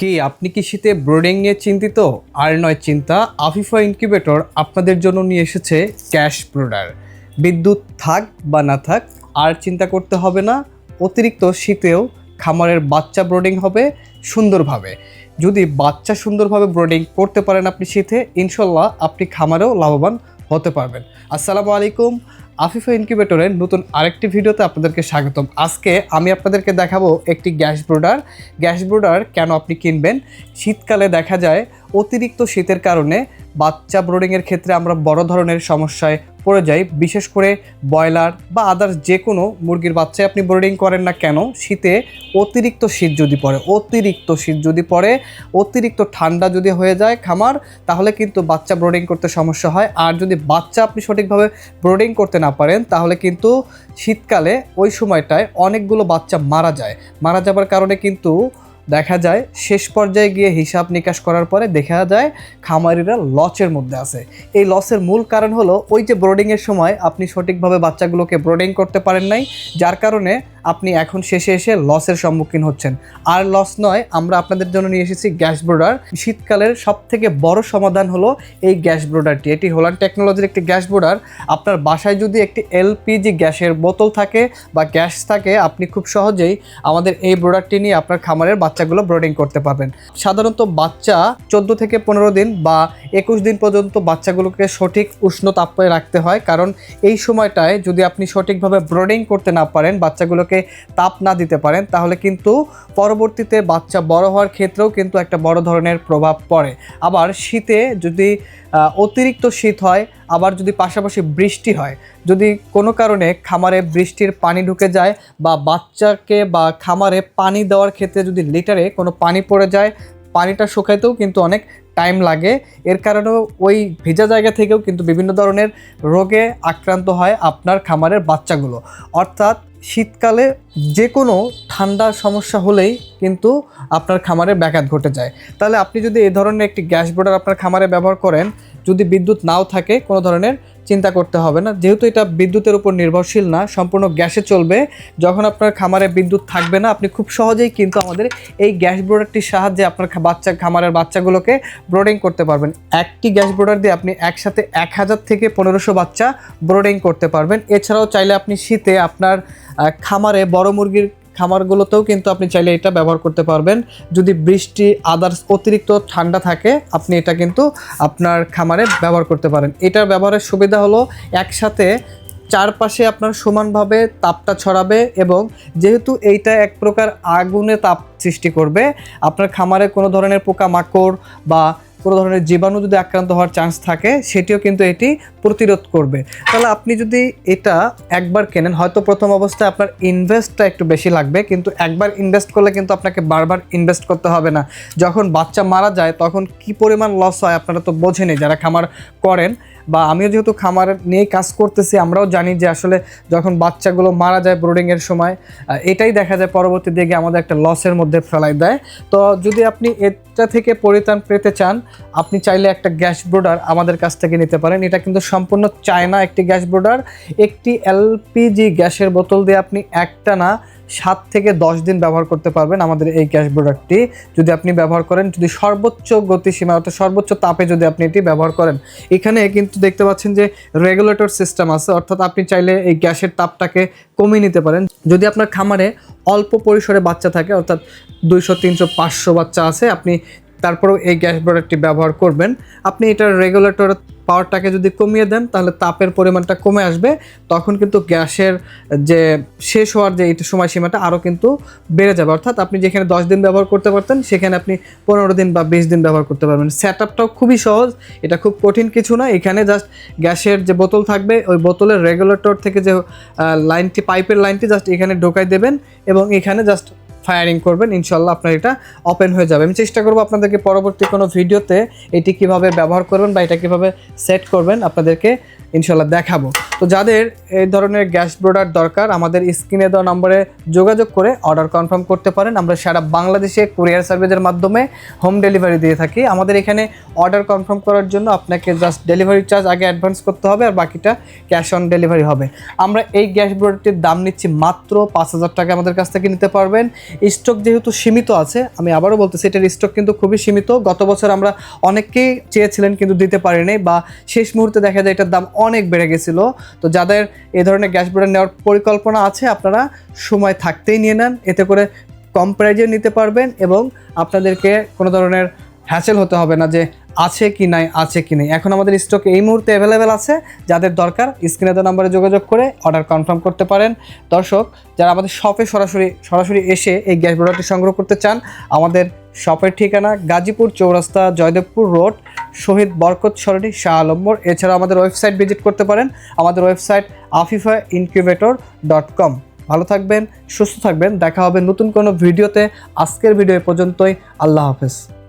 কি আপনি কি শীতে ব্রোডিং নিয়ে চিন্তিত? আর নয়, চিন্তা, আফিফা ইনকিউবেটর আপনাদের জন্য নিয়ে এসেছে ক্যাশ ব্রোডার। বিদ্যুৎ থাক বা না থাক, আর চিন্তা করতে হবে না, অতিরিক্ত শীতেও খামারের বাচ্চা ব্রোডিং হবে সুন্দরভাবে। যদি বাচ্চা সুন্দরভাবে ব্রোডিং করতে পারেন আপনি শীতে, ইনশাল্লাহ আপনি খামারেও লাভবান হতে পারবেন। আসসালামু আলাইকুম, আফিফা ইনকিউবেটরের নতুন আরেকটি ভিডিওতে আপনাদেরকে স্বাগতম। আজকে আমি আপনাদেরকে দেখাবো একটি গ্যাস ব্রোডার। গ্যাস ব্রোডার কেন আপনি কিনবেন? শীতকালে দেখা যায় অতিরিক্ত শীতের কারণে বাচ্চা ব্রোডিংয়ের ক্ষেত্রে আমরা বড় ধরনের সমস্যায় পড়ে যাই বিশেষ করে ব্রয়লার বা আদার্স যে কোনো মুরগির বাচ্চায় আপনি ব্রোডিং করেন না কেন, শীতে অতিরিক্ত শীত যদি পড়ে, অতিরিক্ত শীত যদি পড়ে, অতিরিক্ত ঠান্ডা যদি হয়ে যায় খামার, তাহলে কিন্তু বাচ্চা ব্রোডিং করতে সমস্যা হয়। আর যদি বাচ্চা আপনি সঠিকভাবে ব্রোডিং করতে না পারেন, তাহলে কিন্তু শীতকালে ওই সময়টায় অনেকগুলো বাচ্চা মারা যায়। মারা যাবার কারণে কিন্তু দেখা যায়, শেষ পর্যায়ে গিয়ে হিসাব নিকাশ করার পরে দেখা যায় খামারিরা লসের মধ্যে আছে। এই লসের মূল কারণ হলো, ওই যে ব্রোডিংয়ের সময় আপনি সঠিকভাবে বাচ্চাগুলোকে ব্রোডিং করতে পারেন নাই, যার কারণে আপনি এখন শেষে এসে লসের সম্মুখীন হচ্ছেন। আর লস নয়, আমরা আপনাদের জন্য নিয়ে এসেছি গ্যাস ব্রোডার। শীতকালের সব থেকে বড় সমাধান হলো এই গ্যাস ব্রোডারটি। এটি হোলান টেকনোলজির একটি গ্যাস ব্রোডার। আপনার বাসায় যদি একটি এলপিজি গ্যাসের বোতল থাকে বা গ্যাস থাকে, আপনি খুব সহজেই আমাদের এই ব্রোডারটি নিয়ে আপনার খামারের বাচ্চাগুলো ব্রোডিং করতে পারবেন। সাধারণত বাচ্চা চোদ্দ থেকে পনেরো দিন বা একুশ দিন পর্যন্ত বাচ্চাগুলোকে সঠিক উষ্ণ তাপে রাখতে হয়। কারণ এই সময়টায় যদি আপনি সঠিকভাবে ব্রোডিং করতে না পারেন, বাচ্চাগুলোকে তাপ না দিতে পারেন, তাহলে কিন্তু পরবর্তীতে বাচ্চা বড় হওয়ার ক্ষেত্রেও কিন্তু একটা বড় ধরনের প্রভাব পড়ে। আবার শীতে যদি অতিরিক্ত শীত হয়, আবার যদি পাশাপাশি বৃষ্টি হয়, যদি কোনো কারণে খামারে বৃষ্টির পানি ঢুকে যায় বা বাচ্চাকে বা খামারে পানি দেওয়ার ক্ষেত্রে যদি লিটারে কোনো পানি পড়ে যায়, পানিটা শুকাইতেও কিন্তু অনেক টাইম লাগে। এর কারণেও ওই ভেজা জায়গা থেকেও কিন্তু বিভিন্ন ধরনের রোগে আক্রান্ত হয় আপনার খামারের বাচ্চাগুলো। অর্থাৎ শীতকালে যে কোনো ঠান্ডার সমস্যা হলেই কিন্তু আপনার খামারে ব্যাঘাত ঘটে যায়। তাহলে আপনি যদি এই ধরনের একটি গ্যাস বোর্ডার আপনার খামারে ব্যবহার করেন যদি বিদ্যুৎ নাও থাকে, কোনো ধরনের চিন্তা করতে হবে না। যেহেতু এটা বিদ্যুতের উপর নির্ভরশীল না, সম্পূর্ণ গ্যাসে চলবে। যখন আপনার খামারে বিদ্যুৎ থাকবে না, আপনি খুব সহজেই কিন্তু আমাদের এই গ্যাস ব্রোডারটির সাহায্যে আপনার বাচ্চা খামারের বাচ্চাগুলোকে ব্রোডিং করতে পারবেন। একটি গ্যাস ব্রোডার দিয়ে আপনি একসাথে এক হাজার থেকে পনেরোশো বাচ্চা ব্রোডিং করতে পারবেন। এছাড়াও চাইলে আপনি শীতে আপনার খামারে বড় মুরগির খামারগুলোতেও কিন্তু আপনি চাইলে এটা ব্যবহার করতে পারবেন। যদি বৃষ্টি আদার্স অতিরিক্ত ঠান্ডা থাকে, আপনি এটা কিন্তু আপনার খামারে ব্যবহার করতে পারেন। এটার ব্যবহারের সুবিধা হলো একসাথে চারপাশে আপনার সমানভাবে তাপটা ছড়াবে এবং যেহেতু এইটা এক প্রকার আগুনে তাপ সৃষ্টি করবে, আপনার খামারে কোনো ধরনের পোকামাকড় বা কোনো ধরনের জীবাণু যদি আক্রান্ত হওয়ার চান্স থাকে, সেটিও কিন্তু এটি প্রতিরোধ করবে। তাহলে আপনি যদি এটা একবার কেনেন, হয়তো প্রথম অবস্থায় আপনার ইনভেস্টটা একটু বেশি লাগবে, কিন্তু একবার ইনভেস্ট করলে কিন্তু আপনাকে বারবার ইনভেস্ট করতে হবে না। যখন বাচ্চা মারা যায়, তখন কি পরিমাণ লস হয় আপনারা তো বোঝেনি যারা খামার করেন বা আমিও যেহেতু খামার নিয়ে কাজ করতেছি, আমরাও জানি যে আসলে যখন বাচ্চাগুলো মারা যায় ব্রোডিংয়ের সময় এটাই দেখা যায় পরবর্তী দিকে আমাদের একটা লসের মধ্যে ফেলাই দেয়। তো যদি আপনি এটা থেকে পরিত্রাণ পেতে চান, আপনি চাইলে একটা গ্যাস ব্রোডার আমাদের কাছ থেকে নিতে পারেন। এটা কিন্তু সম্পূর্ণ চায়না একটি গ্যাস ব্রোডার। একটি এলপিজি গ্যাসের বোতল দিয়ে আপনি একটা না সাত থেকে দশ দিন ব্যবহার করতে পারবেন আমাদের এই গ্যাস ব্রোডারটি যদি আপনি ব্যবহার করেন, যদি সর্বোচ্চ গতিসীমা অর্থাৎ সর্বোচ্চ তাপে যদি আপনি এটি ব্যবহার করেন, এখানে কিন্তু দেখতে পাচ্ছেন যে রেগুলেটর সিস্টেম আছে, অর্থাৎ আপনি চাইলে এই গ্যাসের তাপটাকে কমিয়ে নিতে পারেন। যদি আপনার খামারে অল্প পরিসরে বাচ্চা থাকে, অর্থাৎ দুইশো, তিনশো, পাঁচশো বাচ্চা আছে, আপনি তারপরেও এই গ্যাস ব্রোডারটি ব্যবহার করবেন। আপনি এটার রেগুলেটর পাওয়ারটাকে যদি কমিয়ে দেন, তাহলে তাপের পরিমাণটা কমে আসবে। তখন কিন্তু গ্যাসের যে শেষ হওয়ার যে এটা সময়সীমাটা আরও কিন্তু বেড়ে যাবে। অর্থাৎ আপনি যেখানে দশ দিন ব্যবহার করতে পারতেন, সেখানে আপনি পনেরো দিন বা বিশ দিন ব্যবহার করতে পারবেন। সেট আপটাও খুবই সহজ, এটা খুব কঠিন কিছু না। এখানে জাস্ট গ্যাসের যে বোতল থাকবে, ওই বোতলের রেগুলেটর থেকে যে লাইনটি, পাইপের লাইনটি জাস্ট এখানে ঢোকাই দেবেন এবং এখানে জাস্ট ফায়ারিং করবেন, ইনশাল্লাহ আপনার এটা ওপেন হয়ে যাবে। আমি চেষ্টা করব আপনাদেরকে পরবর্তী কোনো ভিডিওতে এটি কীভাবে ব্যবহার করবেন বা এটা কীভাবে সেট করবেন, আপনাদেরকে ইনশাল্লাহ দেখাবো। তো যাদের এই ধরনের গ্যাস প্রোডাক্ট দরকার, আমাদের স্ক্রিনে দেওয়া নম্বরে যোগাযোগ করে অর্ডার কনফার্ম করতে পারেন। আমরা সারা বাংলাদেশে কুরিয়ার সার্ভিসের মাধ্যমে হোম ডেলিভারি দিয়ে থাকি। আমাদের এখানে অর্ডার কনফার্ম করার জন্য আপনাকে জাস্ট ডেলিভারি চার্জ আগে অ্যাডভান্স করতে হবে আর বাকিটা ক্যাশ অন ডেলিভারি হবে। আমরা এই গ্যাস প্রোডাক্টের দাম নিচ্ছি মাত্র পাঁচ হাজার টাকা আমাদের কাছ থেকে নিতে পারবেন। স্টক যেহেতু সীমিত আছে, আমি আবারও বলতেছি, এটার স্টক কিন্তু খুবই সীমিত। গত বছর আমরা অনেককেই চেয়েছিলেন কিন্তু দিতে পারিনি বা শেষ মুহূর্তে দেখা যায় এটার দাম অনেক বেড়ে গেছিল। তো যাদের এই ধরনের গ্যাস প্রোডাক্ট নেওয়ার পরিকল্পনা আছে, আপনারা সময় থাকতেই নিয়ে নেন। এতে করে কম প্রাইজে নিতে পারবেন এবং আপনাদেরকে কোনো ধরনের হ্যাসেল হতে হবে না যে আছে কি নাই, আছে কি নেই। এখন আমাদের স্টক এই মুহূর্তে অ্যাভেলেবেল আছে। যাদের দরকার স্ক্রিনে দেওয়া নাম্বারে যোগাযোগ করে অর্ডার কনফার্ম করতে পারেন। দর্শক, যারা আমাদের শপে সরাসরি সরাসরি এসে এই গ্যাস প্রোডাক্টটি সংগ্রহ করতে চান, আমাদের শপের ঠিকানা গাজীপুর চৌরাস্তা জয়দেবপুর রোড, শহীদ বরকত সরণি শাহ আলম্বর এছাড়া আমাদের ওয়েবসাইট ভিজিট করতে পারেন। আমাদের website Afifa incubator dot com ভালো থাকবেন, সুস্থ থাকবেন। দেখা হবে নতুন কোনো ভিডিওতে। আজকের ভিডিও পর্যন্তই। আল্লাহ হাফেজ।